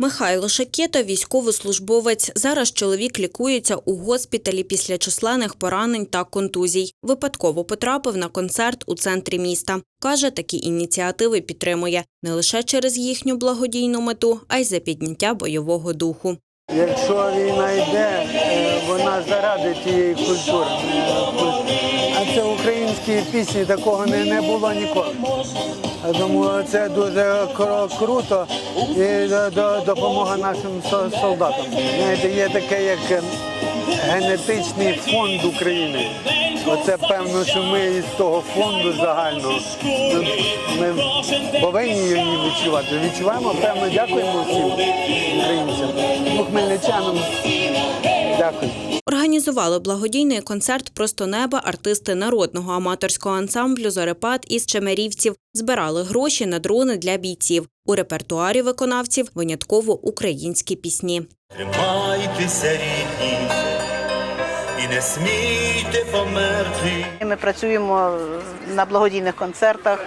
Михайло Шакета – військовослужбовець. Зараз чоловік лікується у госпіталі після численних поранень та контузій. Випадково потрапив на концерт у центрі міста. Каже, такі ініціативи підтримує не лише через їхню благодійну мету, а й за підняття бойового духу. Якщо війна йде, е, вона заради тієї культури. А це українські пісні, такого не було ніколи. Тому це дуже круто і до- допомога нашим солдатам. Є таке, як е, генетичний фонд України. Оце певно, що ми із того фонду загального ми, повинні її відчувати. Відчуваємо, певно, дякуємо всім українцям. Хмельничанам дякую. Організували благодійний концерт «Просто неба» артисти народного аматорського ансамблю «Зорепад» із Чемерівців. Збирали гроші на дрони для бійців. У репертуарі виконавців винятково українські пісні. Тримайтеся, рідні, і не смійте померти. Ми працюємо на благодійних концертах,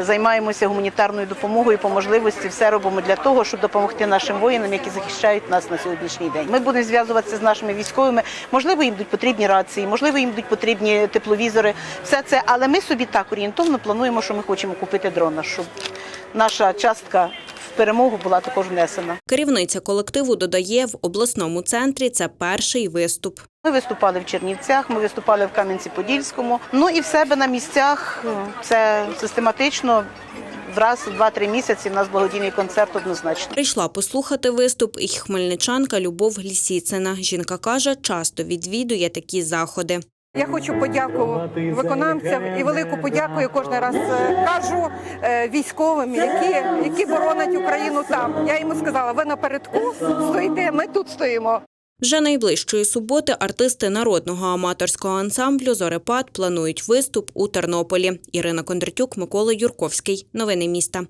займаємося гуманітарною допомогою. По можливості все робимо для того, щоб допомогти нашим воїнам, які захищають нас на сьогоднішній день. Ми будемо зв'язуватися з нашими військовими. Можливо, їм будуть потрібні рації, можливо, їм будуть потрібні тепловізори. Все це, але ми собі так орієнтовно плануємо, що ми хочемо купити дрона, щоб наша частка перемогу була також внесена. Керівниця колективу додає, в обласному центрі це перший виступ. Ми виступали в Чернівцях, ми виступали в Кам'янці-Подільському. Ну і в себе на місцях е, це систематично. Враз 2-3 місяці в нас благодійний концерт однозначно. Прийшла послухати виступ і хмельничанка Любов Лісіцина. Жінка каже, часто відвідує такі заходи. Я хочу подякувати виконавцям і велику подяку я кожен раз е, кажу е, військовим, які, які боронять Україну там. Я йому сказала, ви напередку стоїте, ми тут стоїмо. Вже найближчої суботи артисти народного аматорського ансамблю «Зорепад» планують виступ у Тернополі. Ірина Кондратюк, Микола Юрковський. Новини міста.